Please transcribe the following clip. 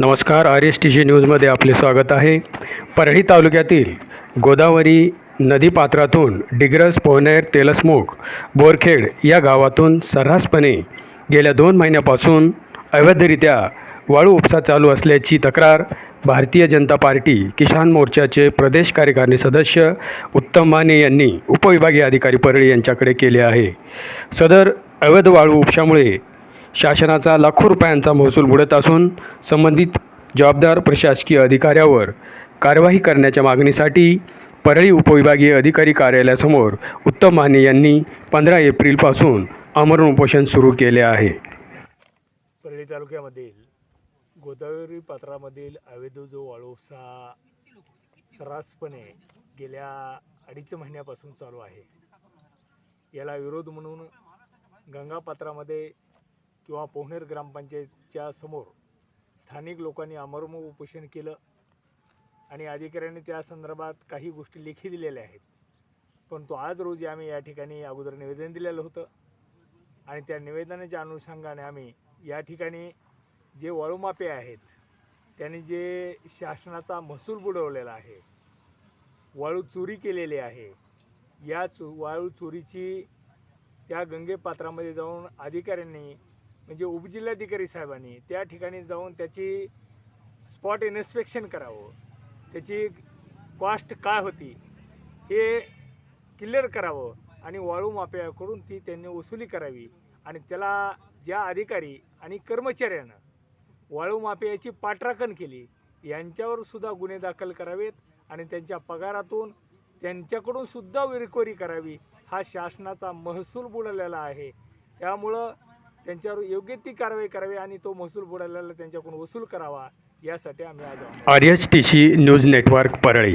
नमस्कार R S T C न्यूजमध्ये आपले स्वागत आहे. परळी तालुक्यातील गोदावरी नदीपात्रातून डिग्रस पोहनेर तेलसमुख बोरखेड या गावातून सर्रासपणे गेल्या दोन महिन्यापासून अवैधरित्या वाळू उपसा चालू असल्याची तक्रार भारतीय जनता पार्टी किसान मोर्चाचे प्रदेश कार्यकारिणी सदस्य उत्तम माने यांनी उपविभागीय अधिकारी परळी यांच्याकडे केले आहे. सदर अवैध वाळू उपशामुळे शासनाचा लाखो रुपयांचा महसूल बुडत असून संबंधित जबाबदार प्रशासकीय अधिकाऱ्यावर कारवाई करण्याच्या मागणीसाठी परळी उपविभागीय अधिकारी कार्यालयासमोर उत्तम माने यांनी पंधरा एप्रिलपासून आमरण उपोषण सुरू केले आहे. परळी तालुक्यामधील गोदावरी पात्रामधील अवैध जो वाळोसा सर्रासपणे गेल्या अडीच महिन्यापासून चालू आहे. याला विरोध म्हणून गंगापात्रामध्ये किंवा पोहनेर ग्रामपंचायतच्या समोर स्थानिक लोकांनी अमर्म उपोषण केलं आणि अधिकाऱ्यांनी त्या संदर्भात काही गोष्टी लेखी दिलेल्या आहेत. परंतु आज रोजी आम्ही या ठिकाणी अगोदर निवेदन दिलेलं होतं आणि त्या निवेदनाच्या अनुषंगाने आम्ही या ठिकाणी जे वाळूमापे आहेत त्यांनी जे शासनाचा महसूल बुडवलेला आहे वाळू चोरी केलेली आहे या चो वाळू चोरीची त्या गंगे पात्रामध्ये जाऊन अधिकाऱ्यांनी म्हणजे उपजिल्हाधिकारी साहेबांनी त्या ठिकाणी जाऊन त्याची स्पॉट इन्स्पेक्शन करावं. त्याची कॉस्ट काय होती हे क्लिअर करावं आणि वाळू माफियाकडून ती त्यांनी वसुली करावी. आणि त्याला ज्या अधिकारी आणि कर्मचाऱ्यानं वाळू माफियाची पाठराखण केली यांच्यावर सुद्धा गुन्हे दाखल करावेत आणि त्यांच्या पगारातून त्यांच्याकडून सुद्धा रिकव्हरी करावी हा शासनाचा महसूल बुडलेला आहे. त्यामुळं त्यांच्यावर योग्य ती कारवाई करावी आणि तो महसूल बुडाल्याला त्यांच्याकडून वसूल करावा यासाठी आम्ही आज R H T C news network Parli.